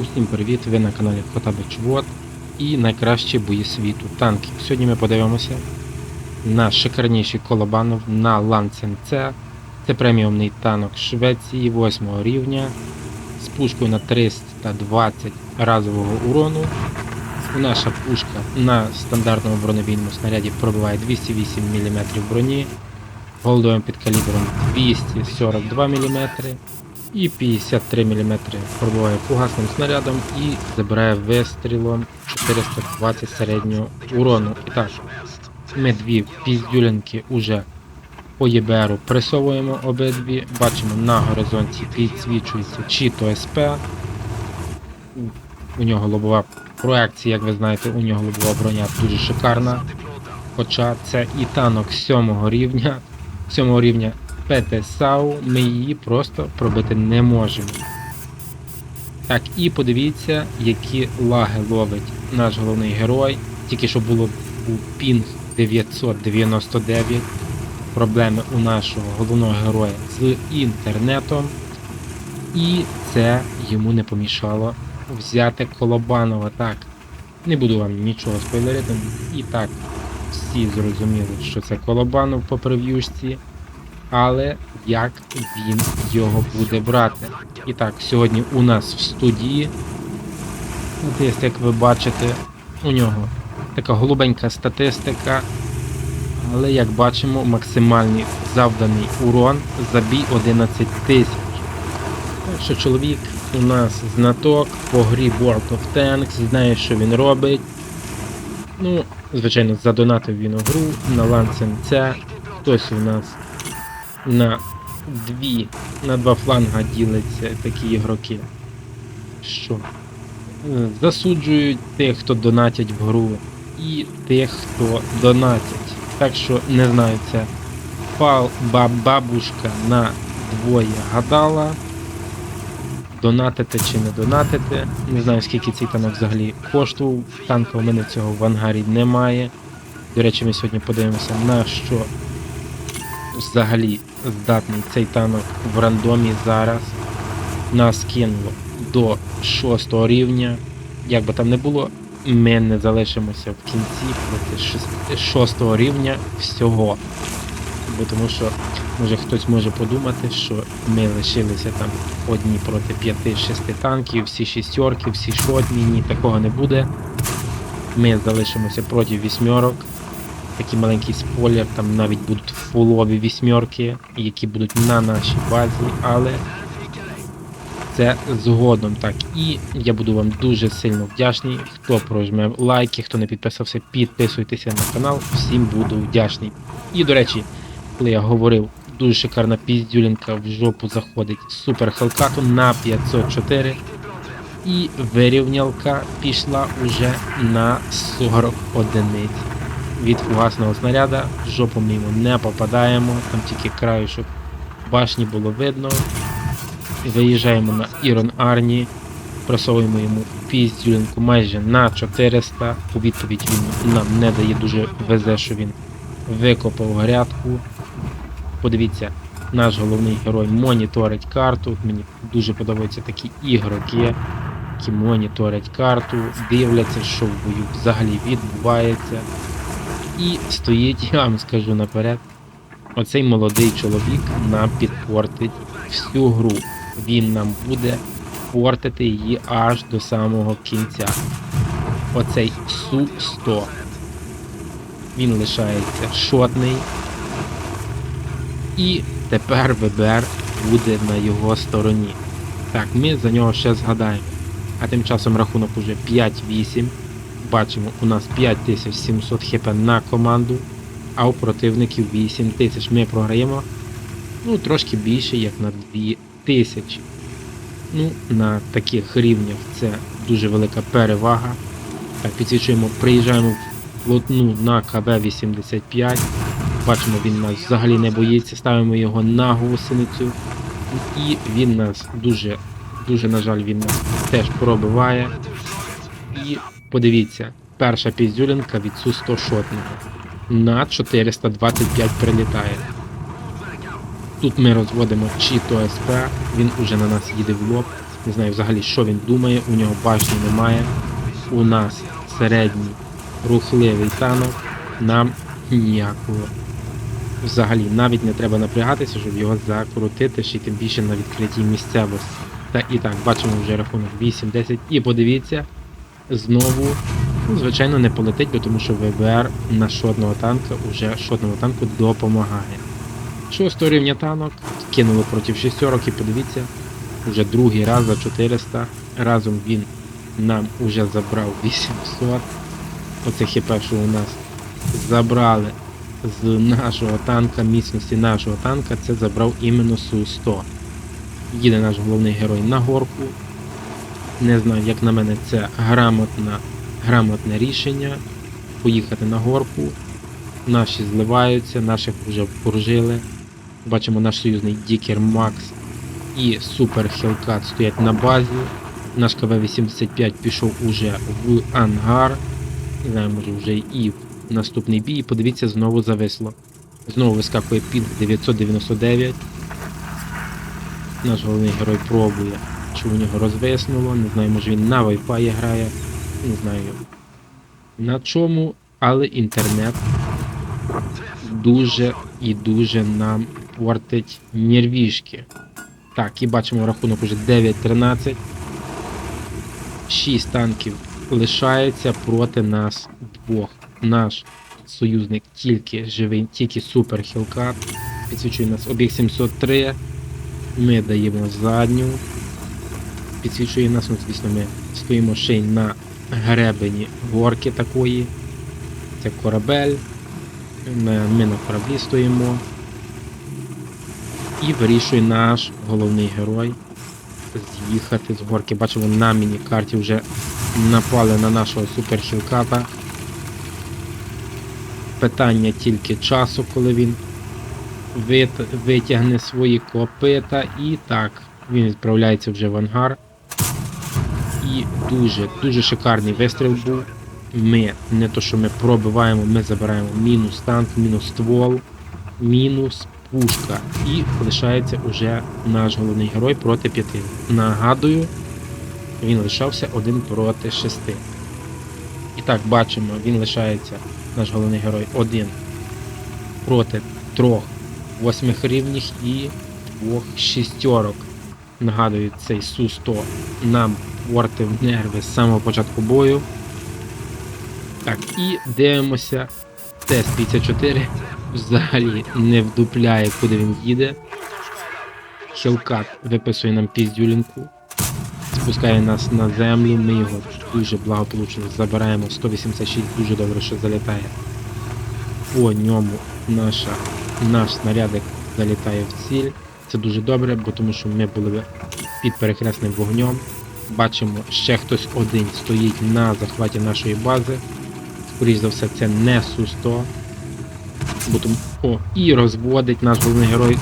Усім привіт! Ви на каналі Хотабич Вот і найкращі бої світу танків. Сьогодні ми подивимося на шикарніший колобанов на Ланцен С. Це преміумний танк Швеції 8 рівня з пушкою на 320 разового урону. Наша пушка на стандартному бронебійному снаряді пробиває 208 мм броні, голдовим підкалібром 242 мм і 53 мм пробиває фугасним снарядом і забирає вистрілом 420 середнього урону. І так, ми дві піздюлінки уже по ЄБРу пресовуємо обидві. Бачимо на горизонті підсвічується чіто СП. У нього лобова проекція, як ви знаєте, у нього лобова броня дуже шикарна. Хоча це і танок 7 рівня. 7 рівня ПТ САУ, ми її просто пробити не можемо. Так, і подивіться, які лаги ловить наш головний герой. Тільки що було у пінг 999. Проблеми у нашого головного героя з інтернетом. І це йому не помішало взяти Колобанова. Так, не буду вам нічого спойлерити. І так, всі зрозуміли, що це Колобанов по прев'юшці. Але як він його буде брати? І так, сьогодні у нас в студії. Десь, як ви бачите, у нього така голубенька статистика. Але як бачимо, максимальний завданий урон за бій 11 тисяч. Так що чоловік у нас знаток по грі World of Tanks, знає, що він робить. Ну, звичайно, задонатив він у гру на Lancen C. Хтось у нас на дві, на два фланга ділиться такі ігроки. Що? Е, Засуджують тих, хто донатять в гру, і тих, хто донатять. Так що не знаю, це пал ба- бабушка на двоє гадала. Донатити чи не донатити. Не знаю, скільки цей танк взагалі коштував. Танка у мене цього в ангарі немає. До речі, ми сьогодні подивимося, на що взагалі здатний цей танок в рандомі зараз. Нас кинуло до 6 рівня. Як би там не було, ми не залишимося в кінці проти 6 рівня всього. Бо тому що може хтось може подумати, що ми лишилися там одні проти 5-6 танків, всі шістерки, всі шотні, ні, такого не буде. Ми залишимося проти вісьмерок. Такий маленький спойлер, там навіть будуть фулові вісьмерки, які будуть на нашій базі, але це згодом так. І я буду вам дуже сильно вдячний. Хто прожме лайки, хто не підписався, підписуйтеся на канал. Всім буду вдячний. І до речі, коли я говорив, дуже шикарна піздюлінка в жопу заходить супер хелкату на 504. І вирівнялка пішла уже на 40 одиниць від фугасного снаряда. В жопу ми йому не попадаємо, там тільки краюшок башні було видно. Виїжджаємо на Ірон Арні, просовуємо йому піздюлінку майже на 400. У відповідь він нам не дає дуже везе, що він викопав грядку. Подивіться, наш головний герой моніторить карту. Мені дуже подобаються такі ігроки, які моніторять карту, дивляться, що в бою взагалі відбувається. І стоїть, я вам скажу наперед, оцей молодий чоловік нам підпортить всю гру. Він нам буде портити її аж до самого кінця. Оцей Су-100. Він лишається шотний. І тепер ВБР буде на його стороні. Так, ми за нього ще згадаємо. А тим часом рахунок уже 5-8. Бачимо, у нас 5700 хп на команду, а у противників 8000. Ми програємо ну, трошки більше, як на 2000. Ну, на таких рівнях це дуже велика перевага. Так, підсвічуємо, приїжджаємо в лотну на КБ-85. Бачимо, він нас взагалі не боїться, ставимо його на гусеницю. І він нас дуже, дуже, на жаль, він нас теж пробиває. Подивіться, перша піздюлінка від Су-100 шотного. На 425 прилітає. Тут ми розводимо Чіто СП, він уже на нас їде в лоб. Не знаю взагалі, що він думає, у нього башні немає. У нас середній рухливий танок, нам ніякого. Взагалі, навіть не треба напрягатися, щоб його закрутити, ще й тим більше на відкритій місцевості. Та і так, бачимо вже рахунок 8-10. І подивіться, знову, ну, звичайно, не полетить, тому що ВБР на шотного танка уже шотному танку допомагає. Шостого рівня танок, кинуло проти шістерок і подивіться, уже другий раз за 400. Разом він нам уже забрав 800. Оце хп, що у нас забрали з нашого танка, міцності нашого танка, це забрав іменно Су-100. Їде наш головний герой на горку. Не знаю, як на мене, це грамотна, грамотне рішення. Поїхати на горку. Наші зливаються, наших вже вкружили. Бачимо наш союзний Дікер Макс і Супер Хелкат стоять на базі. Наш КВ-85 пішов уже в ангар. Не знаю, може вже і в наступний бій. Подивіться, знову зависло. Знову вискакує пінг 999. Наш головний герой пробує, чи у нього розвиснуло. Не знаю, може він на Wi-Fi грає. Не знаю на чому, але інтернет дуже і дуже нам портить нервішки. Так, і бачимо рахунок уже 9-13. 6 танків лишається проти нас двох. Наш союзник тільки живий, тільки супер хілкат. Підсвічує нас об'єкт 703. Ми даємо задню. Підсвічує нас, ну, звісно, ми стоїмо ще й на гребені горки такої. Це корабель. Ми, на кораблі стоїмо. І вирішує наш головний герой з'їхати з горки. Бачимо на міні-карті вже напали на нашого суперхілката. Питання тільки часу, коли він вит- витягне свої копита. І так, він відправляється вже в ангар. І дуже, дуже шикарний вистріл був. Ми не то, що ми пробиваємо, ми забираємо мінус танк, мінус ствол, мінус пушка. І лишається уже наш головний герой проти п'яти. Нагадую, він лишався один проти шести. І так, бачимо, він лишається, наш головний герой, один проти трьох восьмих рівніх і двох шістьорок. Нагадую, цей Су-100 нам портив нерви з самого початку бою. Так, і дивимося. Т-54 взагалі не вдупляє, куди він їде. Хелкат виписує нам піздюлінку. Спускає нас на землю, ми його дуже благополучно забираємо. 186 дуже добре, що залітає. По ньому наша, наш снарядик залітає в ціль. Це дуже добре, бо тому що ми були під перехресним вогнем. Бачимо, ще хтось один стоїть на захваті нашої бази. Скоріше за все, це не Су-100. Бо. О, і розводить наш головний герой.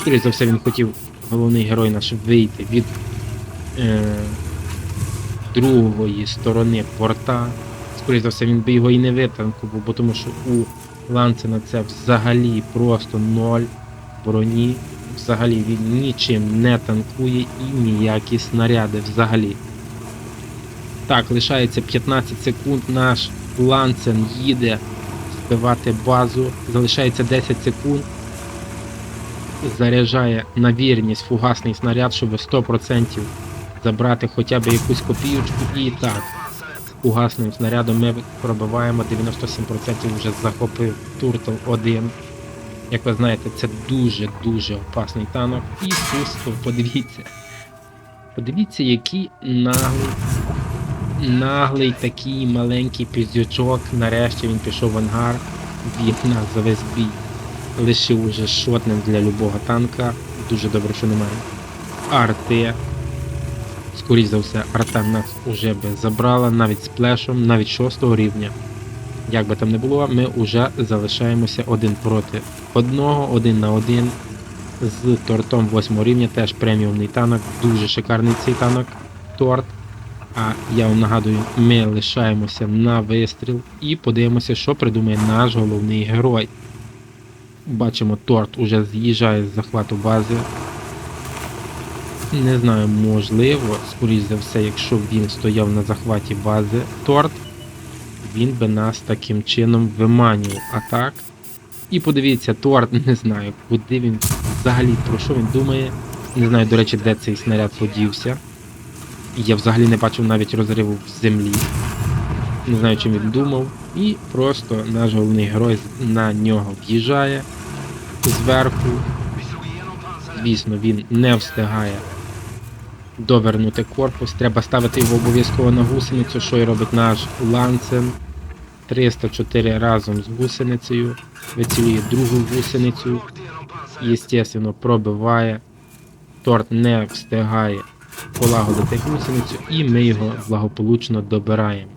Скоріше за все, він хотів головний герой наш вийти від е, другої сторони порта. Скоріше за все, він би його і не витанкував, бо тому що у Ланцена це взагалі просто ноль броні. Взагалі він нічим не танкує і ніякі снаряди взагалі. Так, лишається 15 секунд. Наш Ланцен їде збивати базу. Залишається 10 секунд. Заряджає на вірність фугасний снаряд, щоб 100% забрати хоча б якусь копійочку. І так, фугасним снарядом ми пробиваємо 97% вже захопив Туртл 1. Як ви знаєте, це дуже-дуже опасний танок. І пусто, подивіться. Подивіться, який наглий, наглий такий маленький піздючок. Нарешті він пішов в ангар. Він нас за весь бій лишив уже шотним для любого танка. Дуже добре, що немає. Арти. Скоріше за все, арта нас уже би забрала навіть з плешом, навіть 6 рівня. Як би там не було, ми вже залишаємося один проти одного, один на один з тортом 8 рівня, теж преміумний танок, дуже шикарний цей танок, торт. А я вам нагадую, ми лишаємося на вистріл і подивимося, що придумає наш головний герой. Бачимо, торт уже з'їжджає з захвату бази. Не знаю, можливо, скоріш за все, якщо б він стояв на захваті бази торт, він би нас таким чином виманював. А так. І подивіться, торт, не знаю, куди він взагалі про що він думає. Не знаю, до речі, де цей снаряд подівся. Я взагалі не бачив навіть розриву в землі. Не знаю, чим він думав. І просто наш головний герой на нього в'їжджає зверху. Звісно, він не встигає довернути корпус. Треба ставити його обов'язково на гусеницю, що й робить наш ланцем. 304 разом з гусеницею. Вицілює другу гусеницю. Єстественно, пробиває. Торт не встигає полагодити гусеницю, і ми його благополучно добираємо.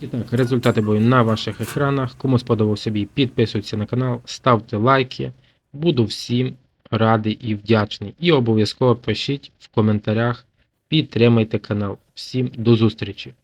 І так, результати бою на ваших екранах. Кому сподобався бій, підписуйтесь на канал, ставте лайки. Буду всім радий і вдячний. І обов'язково пишіть в коментарях, підтримайте канал. Всім до зустрічі!